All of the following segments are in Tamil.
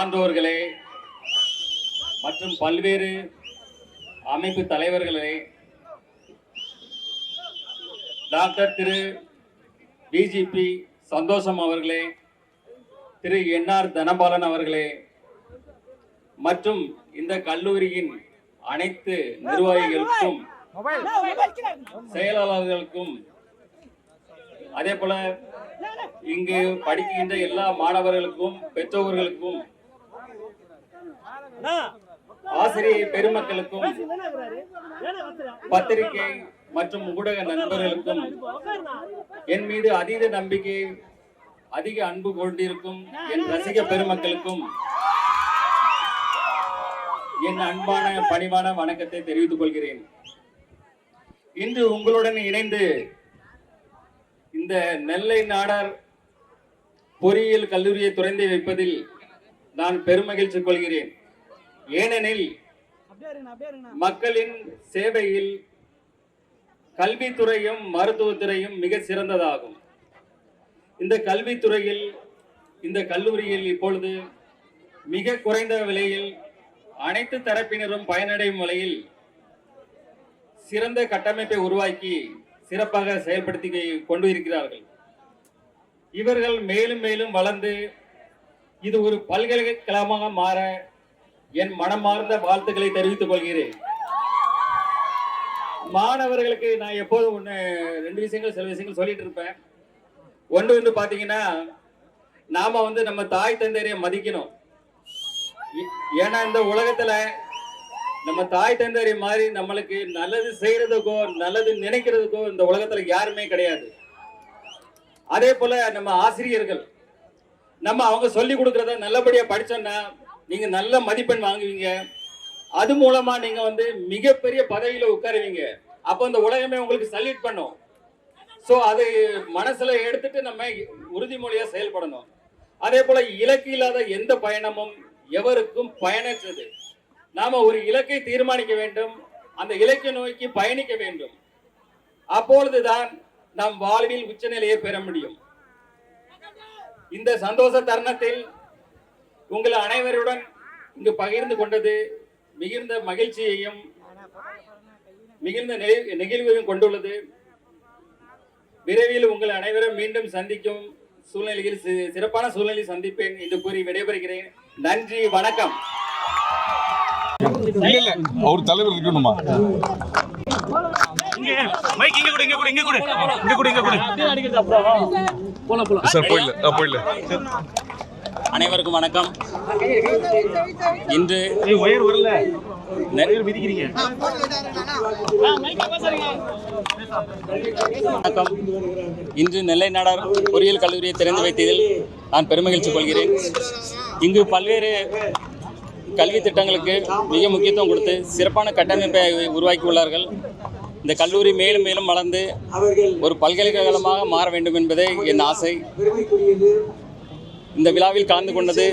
சான்றோர்களே மற்றும் பல்வேறு அமைப்பு தலைவர்களே டாக்டர் திரு டிஜிபி சந்தோஷம் அவர்களே திரு என்ஆர் தனபாலன் அவர்களே மற்றும் இந்த கல்லூரியின் அனைத்து நிர்வாகிகளுக்கும் செயலாளர்களுக்கும் அதே போல இங்கு படிக்கின்ற எல்லா மாணவர்களுக்கும் பெற்றோர்களுக்கும் ஆசிரியர் பெருமக்களுக்கும் பத்திரிகை மற்றும் ஊடக நண்பர்களுக்கும் என் மீது அதீத நம்பிக்கை அதிக அன்பு கொண்டிருக்கும் என் ரசிக பெருமக்களுக்கும் என் அன்பான பணிவான வணக்கத்தை தெரிவித்துக் கொள்கிறேன். இன்று உங்களுடன் இணைந்து இந்த நெல்லை நாடார் பொறியியல் கல்லூரியை துறந்து வைப்பதில் நான் பெருமகிழ்ச்சி கொள்கிறேன். ஏனெனில் மக்களின் சேவையில் கல்வித்துறையும் மருத்துவத்துறையும் மிக சிறந்ததாகும். இந்த கல்வித்துறையில் இந்த கல்லூரியில் இப்பொழுது மிக குறைந்த விலையில் அனைத்து தரப்பினரும் பயனடையும் வகையில் சிறந்த கட்டமைப்பை உருவாக்கி சிறப்பாக செயல்படுத்தி கொண்டு இருக்கிறார்கள் இவர்கள் மேலும் மேலும் வளர்ந்து இது ஒரு பல்கலைக்கழகமாக மாற என் மனமார்ந்த வாழ்த்துக்களை தெரிவித்துக் கொள்கிறேன். மாணவர்களுக்கு நான் எப்போதும் ஒன்று ரெண்டு விஷயங்கள் சில விஷயங்கள் சொல்லிட்டு இருப்பேன். ஒன்று வந்து பார்த்தீங்கன்னா நாம் வந்து நம்ம தாய் தந்தையரை மதிக்கணும். ஏ- ஏன்னா இந்த உலகத்தில் நம்ம தாய் தந்தையரை மாதிரி நம்மளுக்கு நல்லது செய்யறதுக்கோ நல்லது நினைக்கிறதுக்கோ இந்த உலகத்துல யாருமே கிடையாது. அதே போல நம்ம ஆசிரியர்கள் நம்ம அவங்க சொல்லி கொடுக்கறத நல்லபடியா படிச்சோம்னா நீங்க நல்ல மதிப்பெண் வாங்குவீங்க. அது மூலமா நீங்க வந்து மிகப்பெரிய பதவியில உட்காருவீங்க. அப்போ அந்த உலகமே உங்களுக்கு சல்யூட் பண்ணும். சோ அதை மனசுல எடுத்துட்டு நம்ம உறுதிமொழியா செயல்படணும். அதே போல இலக்கு இல்லாத எந்த பயணமும் எவருக்கும் பயனற்றது. நாம ஒரு இலக்கை தீர்மானிக்க வேண்டும். அந்த இலக்கை நோக்கி பயணிக்க வேண்டும். அப்பொழுதுதான் நம் வாழ்வில் உச்சநிலையை பெற முடியும். இந்த சந்தோஷ தருணத்தில் உங்கள் அனைவருடன் இங்கு பகிர்ந்து கொண்டது மிகுந்த மகிழ்ச்சியையும் மிகுந்த நெகிழ்- நெகிழ்வையும் கொண்டுள்ளது. விரைவில் உங்கள் அனைவரும் மீண்டும் சந்திக்கும் சூழ்நிலையில் சிறப்பான சூழ்நிலையில் சந்திப்பேன் என்று கூறி விடைபெறுகிறேன். நன்றி வணக்கம். அவர் தலைவர் இருக்கணுமா? இங்க மைக் இங்க கொடு இங்க கொடு இங்க கொடு. இங்க கொடு இங்க கொடு. சார் போயிடல. போயிடல. அனைவருக்கும் வணக்கம். இன்று வணக்கம். இன்று நெல்லை நாடார் பொறியியல் கல்லூரியை திறந்து வைத்ததில் நான் பெருமகிழ்ச்சி கொள்கிறேன். இங்கு பல்வேறு கல்வி திட்டங்களுக்கு மிக முக்கியத்துவம் கொடுத்து சிறப்பான கட்டமைப்பை உருவாக்கி உள்ளார்கள் இந்த கல்லூரி மேலும் மேலும் வளர்ந்து ஒரு பல்கலைக்கழகமாக மாற வேண்டும் என்பதே என் ஆசை. இந்த விழாவில் கலந்து கொண்டது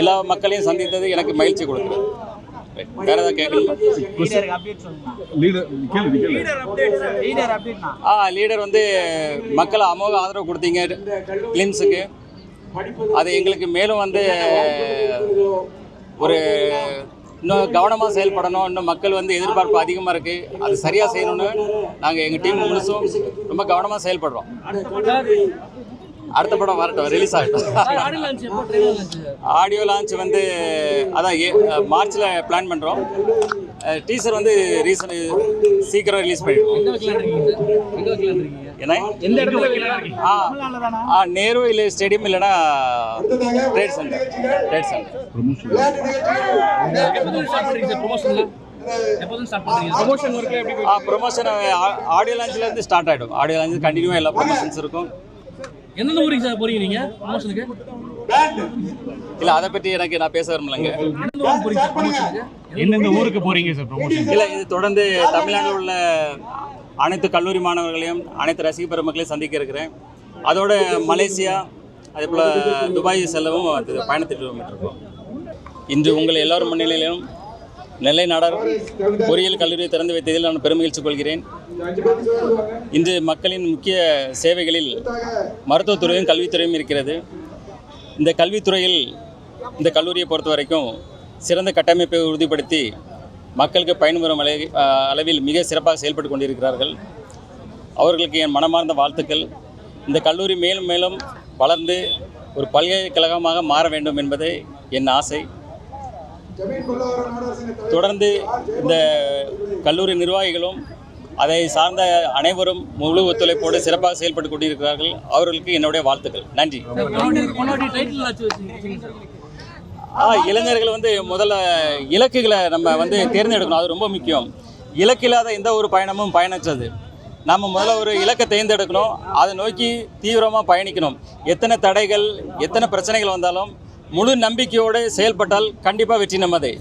எல்லா மக்களையும் சந்தித்தது எனக்கு மகிழ்ச்சி கொடுக்கிறது. வேற ஏதாவது கேட்கணுமா? ஆ லீடர் வந்து மக்கள் அமோக ஆதரவு கொடுத்தீங்க கிளிம்ஸுக்கு அது எங்களுக்கு மேலும் வந்து ஒரு இன்னும் கவனமாக செயல்படணும். இன்னும் மக்கள் வந்து எதிர்பார்ப்பு அதிகமாக இருக்குது அது சரியாக செய்யணும்னு நாங்கள் எங்கள் டீம் முழுசும் ரொம்ப கவனமாக செயல்படுறோம். அடுத்த படம் வரட்டும். ரிலீஸ் ஆகட்டும். ஆடியோ லான்ச் வந்து அதான் மார்ச்சில் பிளான் பண்ணுறோம் டீசர் வந்து ரீசன் சீக்கிரம் ரிலீஸ் பண்ணிடுவோம் என்ன? எந்த இடத்துல ஆ ஆ நேரு இல்லை ஸ்டேடியம் இல்லைன்னா trade centre trade centre promotion audio லான்ச்லேருந்து start ஆகிடும் ஆடியோ லான்ச் கண்டினியூவாக எல்லா ப்ரொமோஷன்ஸ் இருக்கும். எந்தெந்த ஊருக்கு சார் போறீங்க நீங்க? ப்ரொமோஷனுக்கு இல்லை அதை பற்றி எனக்கு நான் பேச விரும்பலைங்க. எந்தெந்த ஊருக்கு போறீங்க சார் இல்லை இது தொடர்ந்து தமிழ்நாட்டில் உள்ள அனைத்து கல்லூரி மாணவர்களையும் அனைத்து ரசிக பெருமக்களையும் சந்திக்க இருக்கிறேன். அதோட மலேசியா அதே போல் துபாய் செல்லவும் அது பயணத்திட்டு இருக்கோம் இன்று உங்கள் எல்லோரும் முன்னிலையிலும் நெல்லை நாடார் பொறியியல் கல்லூரியை திறந்து வைத்ததில் நான் பெருமகிழ்ச்சி கொள்கிறேன். இன்று மக்களின் முக்கிய சேவைகளில் மருத்துவத்துறையும் கல்வித்துறையும் இருக்கிறது. இந்த கல்வித்துறையில் இந்த கல்லூரியை பொறுத்த வரைக்கும் சிறந்த கட்டமைப்பை உறுதிப்படுத்தி மக்களுக்கு பயன்பெறும் அளவி அளவில் மிக சிறப்பாக செயல்பட்டு கொண்டிருக்கிறார்கள். அவர்களுக்கு என் மனமார்ந்த வாழ்த்துக்கள். இந்த கல்லூரி மேலும் மேலும் வளர்ந்து ஒரு பல்கலைக்கழகமாக மாற வேண்டும் என்பது என் ஆசை. தொடர்ந்து இந்த கல்லூரி நிர்வாகிகளும் அதை சார்ந்த அனைவரும் முழு ஒத்துழைப்போடு சிறப்பாக செயல்பட்டு கொண்டிருக்கிறார்கள். அவர்களுக்கு என்னுடைய வாழ்த்துக்கள். நன்றி. இளைஞர்கள் வந்து முதல்ல இலக்குகளை நம்ம வந்து தேர்ந்தெடுக்கணும். அது ரொம்ப முக்கியம். இலக்கில்லாத எந்த ஒரு பயணமும் பயணிச்சது நம்ம முதல்ல ஒரு இலக்கை தேர்ந்தெடுக்கணும். அதை நோக்கி தீவிரமாக பயணிக்கணும். எத்தனை தடைகள் எத்தனை பிரச்சனைகள் வந்தாலும் முழு நம்பிக்கையோடு செயல்பட்டால் கண்டிப்பாக வெற்றி நம்மதே.